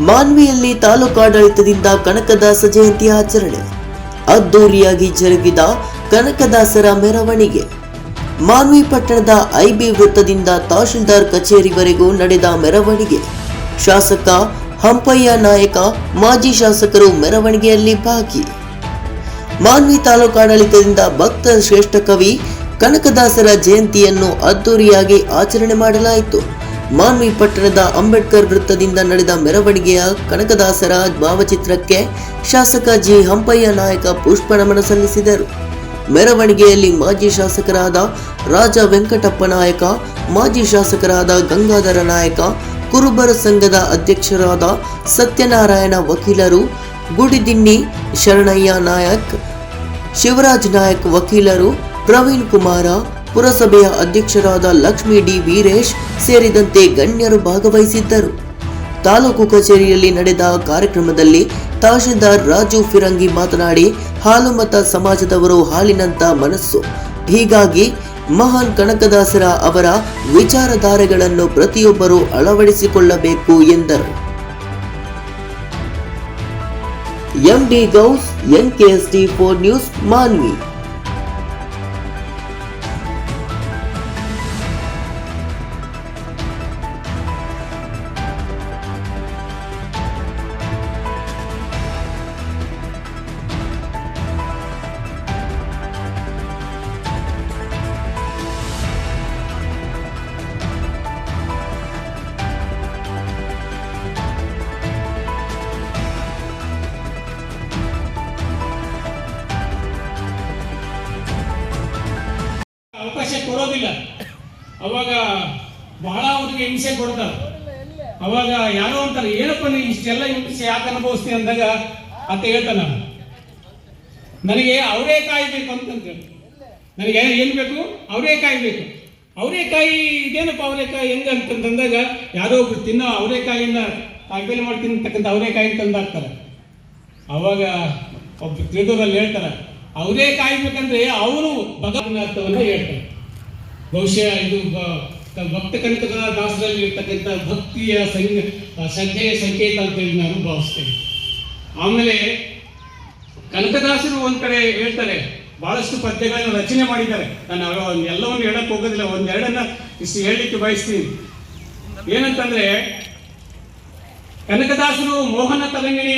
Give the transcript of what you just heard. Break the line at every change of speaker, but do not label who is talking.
ಮಾನ್ವಿಯಲ್ಲಿ ತಾಲೂಕಾಡಳಿತದಿಂದ ಕನಕದಾಸ ಜಯಂತಿ ಆಚರಣೆ. ಅದ್ದೂರಿಯಾಗಿ ಜರುಗಿದ ಕನಕದಾಸರ ಮೆರವಣಿಗೆ. ಮಾನ್ವಿ ಪಟ್ಟಣದ ಐಬಿ ವೃತ್ತದಿಂದ ತಹಶೀಲ್ದಾರ್ ಕಚೇರಿವರೆಗೂ ನಡೆದ ಮೆರವಣಿಗೆ. ಶಾಸಕ ಹಂಪಯ್ಯ ನಾಯಕ, ಮಾಜಿ ಶಾಸಕರು ಮೆರವಣಿಗೆಯಲ್ಲಿ ಭಾಗಿ. ಮಾನ್ವಿ ತಾಲೂಕಾಡಳಿತದಿಂದ ಭಕ್ತ ಶ್ರೇಷ್ಠ ಕವಿ ಕನಕದಾಸರ ಜಯಂತಿಯನ್ನು ಅದ್ದೂರಿಯಾಗಿ ಆಚರಣೆ ಮಾಡಲಾಯಿತು. ಮಾನ್ವಿ ಪಟ್ಟಣದ ಅಂಬೇಡ್ಕರ್ ವೃತ್ತದಿಂದ ನಡೆದ ಮೆರವಣಿಗೆಯ ಕನಕದಾಸರ ಭಾವಚಿತ್ರಕ್ಕೆ ಶಾಸಕ ಜಿ ಹಂಪಯ್ಯ ನಾಯಕ ಪುಷ್ಪ ನಮನ ಸಲ್ಲಿಸಿದರು. ಮೆರವಣಿಗೆಯಲ್ಲಿ ಮಾಜಿ ಶಾಸಕರಾದ ರಾಜ ವೆಂಕಟಪ್ಪ ನಾಯಕ, ಮಾಜಿ ಶಾಸಕರಾದ ಗಂಗಾಧರ ನಾಯಕ, ಕುರುಬರ ಸಂಘದ ಅಧ್ಯಕ್ಷರಾದ ಸತ್ಯನಾರಾಯಣ ವಕೀಲರು ಗುಡಿದಿನ್ನಿ ಶರಣಯ್ಯ ನಾಯಕ್, ಶಿವರಾಜ್ ನಾಯಕ್ ವಕೀಲರು, ಪ್ರವೀಣ್ ಕುಮಾರ ಪುರಸಭೆಯ ಅಧ್ಯಕ್ಷರಾದ ಲಕ್ಷ್ಮಿ ಡಿ ವೀರೇಶ್ ಸೇರಿದಂತೆ ಗಣ್ಯರು ಭಾಗವಹಿಸಿದ್ದರು. ತಾಲೂಕು ಕಚೇರಿಯಲ್ಲಿ ನಡೆದ ಕಾರ್ಯಕ್ರಮದಲ್ಲಿ ತಹಶೀಲ್ದಾರ್ ರಾಜು ಫಿರಂಗಿ ಮಾತನಾಡಿ ಹಾಲುಮತ ಸಮಾಜದವರು ಹಾಲಿನಂತ ಮನಸ್ಸು. ಹೀಗಾಗಿ ಮಹಾನ್ ಕನಕದಾಸರ ಅವರ ವಿಚಾರಧಾರೆಗಳನ್ನು ಪ್ರತಿಯೊಬ್ಬರು ಅಳವಡಿಸಿಕೊಳ್ಳಬೇಕು ಎಂದರು. MD Gous, NKSD four news, Manvi.
ಕೊಡೋದಿಲ್ಲ ಅವಾಗ ಬಹಳ ಅವ್ರಿಗೆ ಹಿಂಸೆ ಕೊಡ್ತಾರೆ. ಅವಾಗ ಯಾರೋ ಅಂತಾರೆ, ಏನಪ್ಪ ನೀ ಇಷ್ಟೆಲ್ಲ ಹಿಂಸೆ ಯಾಕೆ ಅನುಭವಿಸ್ತೀನಿ ಅಂದಾಗ ಅಂತ ಹೇಳ್ತಾನ ನಾನು. ನನಗೆ ಅವರೇ ಕಾಯ್ಬೇಕು ಅಂತಂದ್ರೆ ನನಗೆ ಏನು ಬೇಕು? ಅವರೇ ಕಾಯ್ಬೇಕು ಅವರೇಕಾಯಿ ಇದೇನಪ್ಪ ಅವರೇಕಾಯಿ ಹೆಂಗ ಅಂತಂದಾಗ ಯಾರೋ ಒಬ್ರು ತಿನ್ನೋ ಅವರೇಕಾಯಿನ ಕಾಯಿಪಲ್ಲೆ ಮಾಡಿ ತಿನ್ನತಕ್ಕಂಥ ಅವರೇಕಾಯಿ ತಂದಾಕ್ತಾರೆ ಅವಾಗ ಒಬ್ಬ ತಿಳಿದೋರಲ್ಲಿ ಹೇಳ್ತಾರೆ, ಅವರೇ ಕಾಯ್ಬೇಕಂದ್ರೆ ಅವರು ಭಗವನ್ ಹೇಳ್ತಾರೆ ಬಹುಶಃ ಇದು ಭಕ್ತ ಕನಕದ ದಾಸರಲ್ಲಿ ಇರ್ತಕ್ಕಂಥ ಭಕ್ತಿಯ ಸಂಗ ಶ್ರದ್ಧೆಯ ಸಂಕೇತ ಅಂತೇಳಿ ನಾನು ಭಾವಿಸ್ತೇನೆ. ಆಮೇಲೆ ಕನಕದಾಸರು ಒಂದ್ ಕಡೆ ಹೇಳ್ತಾರೆ, ಬಹಳಷ್ಟು ಪದ್ಯಗಳನ್ನು ರಚನೆ ಮಾಡಿದ್ದಾರೆ. ನಾನು ಎಲ್ಲವನ್ನು ಹೇಳಕ್ ಹೋಗೋದಿಲ್ಲ, ಒಂದೆರಡನ್ನ ಇಷ್ಟು ಹೇಳಲಿಕ್ಕೆ ಬಯಸ್ತೀನಿ. ಏನಂತಂದ್ರೆ, ಕನಕದಾಸರು ಮೋಹನ ತರಂಗಿಣಿ